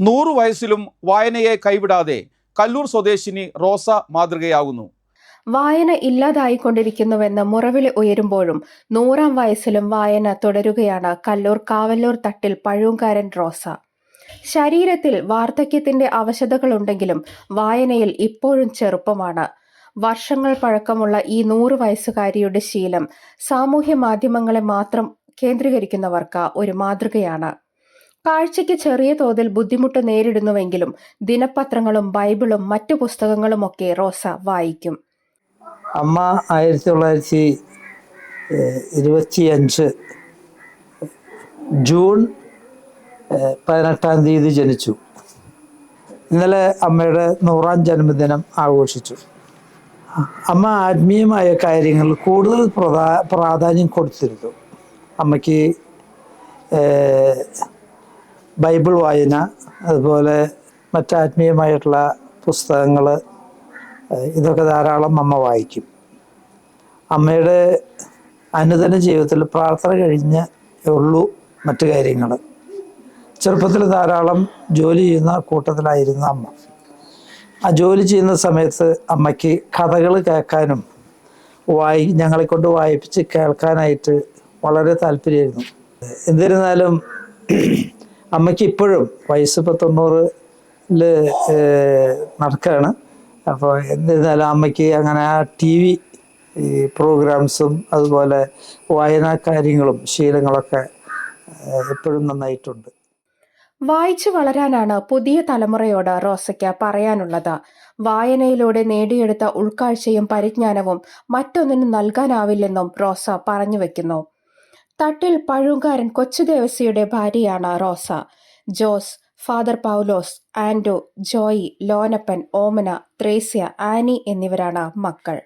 നൂറു വയസ്സിലും വായനയെ കൈവിടാതെ കല്ലൂർ സ്വദേശിനി റോസ മാതൃകയാകുന്നു. വായന ഇല്ലാതായിക്കൊണ്ടിരിക്കുന്നുവെന്ന് മുറവിളി ഉയരുമ്പോഴും നൂറാം വയസ്സിലും വായന തുടരുകയാണ് കല്ലൂർ കാവല്ലൂർ തട്ടിൽ പഴൂങ്കാരൻ റോസ. ശരീരത്തിൽ വാർദ്ധക്യത്തിന്റെ അവശതകളുണ്ടെങ്കിലും വായനയിൽ ഇപ്പോഴും ചെറുപ്പമാണ്. വർഷങ്ങൾ പഴക്കമുള്ള ഈ നൂറ് വയസ്സുകാരിയുടെ ശീലം സാമൂഹ്യ മാധ്യമങ്ങളെ മാത്രം കേന്ദ്രീകരിക്കുന്നവർക്ക് ഒരു മാതൃകയാണ്. കാഴ്ചയ്ക്ക് ചെറിയ തോതിൽ ബുദ്ധിമുട്ട് നേരിടുന്നുവെങ്കിലും ദിനപത്രങ്ങളും ബൈബിളും മറ്റു പുസ്തകങ്ങളും ഒക്കെ റോസ വായിക്കും. അമ്മ ആയിരത്തി തൊള്ളായിരത്തി ഇരുപത്തി അഞ്ച് ജൂൺ പതിനെട്ടാം തീയതി ജനിച്ചു. ഇന്നലെ അമ്മയുടെ നൂറാം ജന്മദിനം ആഘോഷിച്ചു. അമ്മ ആത്മീയമായ കാര്യങ്ങൾ കൂടുതൽ പ്രധാ പ്രാധാന്യം കൊടുത്തിരുന്നു. അമ്മയ്ക്ക് ബൈബിൾ വായന അതുപോലെ മറ്റാത്മീയമായിട്ടുള്ള പുസ്തകങ്ങൾ ഇതൊക്കെ ധാരാളം അമ്മ വായിക്കും. അമ്മയുടെ അനുദിന ജീവിതത്തിൽ പ്രാർത്ഥന കഴിഞ്ഞ് ഉള്ളൂ മറ്റു കാര്യങ്ങൾ. ചെറുപ്പത്തിൽ ധാരാളം ജോലി ചെയ്യുന്ന കൂട്ടത്തിലായിരുന്നു അമ്മ. ആ ജോലി ചെയ്യുന്ന സമയത്ത് അമ്മയ്ക്ക് കഥകൾ കേൾക്കാനും വായി ഞങ്ങളെ കൊണ്ട് വായിപ്പിച്ച് കേൾക്കാനായിട്ട് വളരെ താല്പര്യമായിരുന്നു. എന്നിരുന്നാലും അമ്മയ്ക്ക് ഇപ്പോഴും വയസ്സ് ഇപ്പോൾ തൊണ്ണൂറിൽ നടക്കുകയാണ് അപ്പോൾ എന്നിരുന്നാലും അമ്മയ്ക്ക് അങ്ങനെ ആ ടി വി പ്രോഗ്രാംസും അതുപോലെ വായനാ കാര്യങ്ങളും ശീലങ്ങളൊക്കെ എപ്പോഴും നന്നായിട്ടുണ്ട്. വായിച്ചു വളരാനാണ് പുതിയ തലമുറയോട് റോസയ്ക്ക് പറയാനുള്ളത്. വായനയിലൂടെ നേടിയെടുത്ത ഉൾക്കാഴ്ചയും പരിജ്ഞാനവും മറ്റൊന്നിനും നൽകാനാവില്ലെന്നും റോസ പറഞ്ഞു വെക്കുന്നു. തട്ടിൽ പഴുങ്കാരൻ കൊച്ചുദേവസിയുടെ ഭാര്യയാണ് റോസ. ജോസ് ഫാദർ പൗലോസ് ആൻഡോ ജോയി ലോനപ്പൻ ഓമന ത്രേസ്യ ആനി എന്നിവരാണ് മക്കൾ.